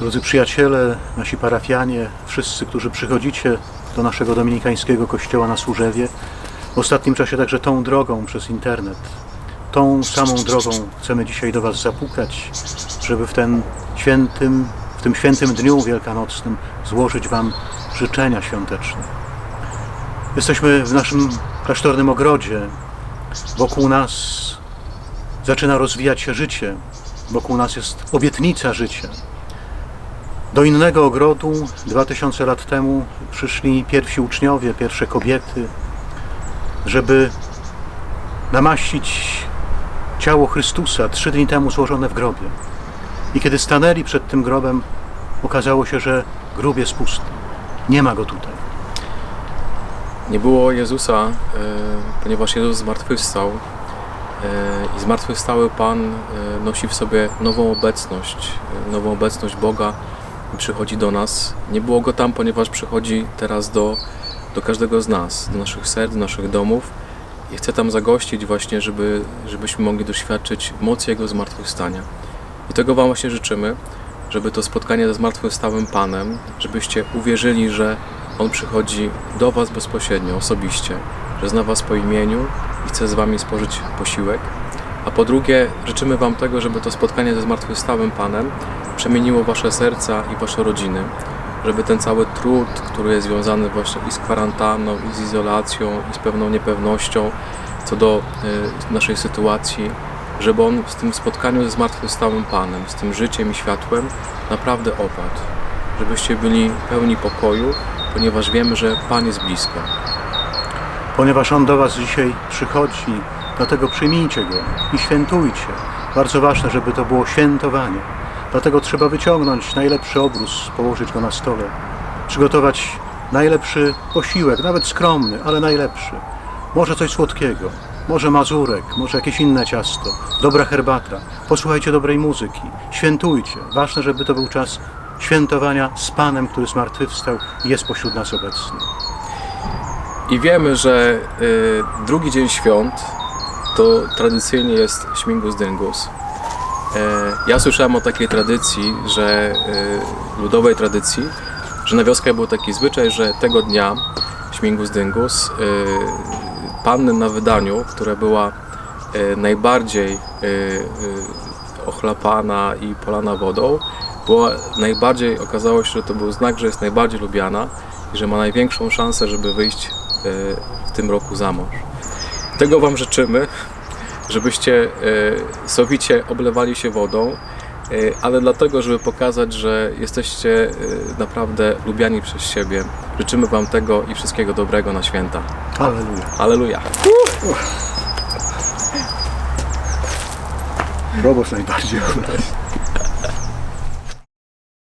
Drodzy przyjaciele, nasi parafianie, wszyscy, którzy przychodzicie do naszego dominikańskiego kościoła na Służewie, w ostatnim czasie także tą drogą przez internet, tą samą drogą chcemy dzisiaj do Was zapukać, żeby w ten świętym, w tym świętym dniu wielkanocnym złożyć Wam życzenia świąteczne. Jesteśmy w naszym klasztornym ogrodzie. Wokół nas zaczyna rozwijać się życie. Wokół nas jest obietnica życia. Do innego ogrodu 2000 lat temu przyszli pierwsi uczniowie, pierwsze kobiety, żeby namaścić ciało Chrystusa trzy dni temu złożone w grobie. I kiedy stanęli przed tym grobem, okazało się, że grób jest pusty. Nie ma go tutaj. Nie było Jezusa, e, ponieważ Jezus zmartwychwstał e, i zmartwychwstały Pan e, nosi w sobie nową obecność, nową obecność Boga przychodzi do nas. Nie było Go tam, ponieważ przychodzi teraz do, do każdego z nas, do naszych serc, do naszych domów i chce tam zagościć właśnie, żeby, żebyśmy mogli doświadczyć mocy Jego zmartwychwstania. I tego Wam właśnie życzymy, żeby to spotkanie ze zmartwychwstałym Panem, żebyście uwierzyli, że On przychodzi do Was bezpośrednio, osobiście, że zna Was po imieniu i chce z Wami spożyć posiłek. A po drugie, życzymy Wam tego, żeby to spotkanie ze zmartwychwstałym Panem przemieniło Wasze serca i Wasze rodziny, żeby ten cały trud, który jest związany właśnie i z kwarantanną, i z izolacją, i z pewną niepewnością co do y, naszej sytuacji, żeby on w tym spotkaniu ze zmartwychwstałym Panem, z tym życiem i światłem naprawdę opadł. Żebyście byli pełni pokoju, ponieważ wiemy, że Pan jest blisko. Ponieważ On do Was dzisiaj przychodzi, dlatego przyjmijcie Go i świętujcie. Bardzo ważne, żeby to było świętowanie. Dlatego trzeba wyciągnąć najlepszy obrus, położyć go na stole, przygotować najlepszy posiłek, nawet skromny, ale najlepszy. Może coś słodkiego, może mazurek, może jakieś inne ciasto, dobra herbata. Posłuchajcie dobrej muzyki, świętujcie. Ważne, żeby to był czas świętowania z Panem, który zmartwychwstał i jest pośród nas obecny. I wiemy, że y, drugi dzień świąt to tradycyjnie jest Śmigus Dyngus. E, ja słyszałem o takiej tradycji, że y, ludowej tradycji, że na wioskach był taki zwyczaj, że tego dnia Śmigus Dyngus y, panny na wydaniu, która była najbardziej ochlapana i polana wodą, była najbardziej, okazało się, że to był znak, że jest najbardziej lubiana i że ma największą szansę, żeby wyjść w tym roku za mąż. Tego Wam życzymy, żebyście y, sowicie oblewali się wodą, y, ale dlatego, żeby pokazać, że jesteście y, naprawdę lubiani przez siebie. Życzymy Wam tego i wszystkiego dobrego na święta. Halleluja. Aleluja! Proboszcz najbardziej obraźny.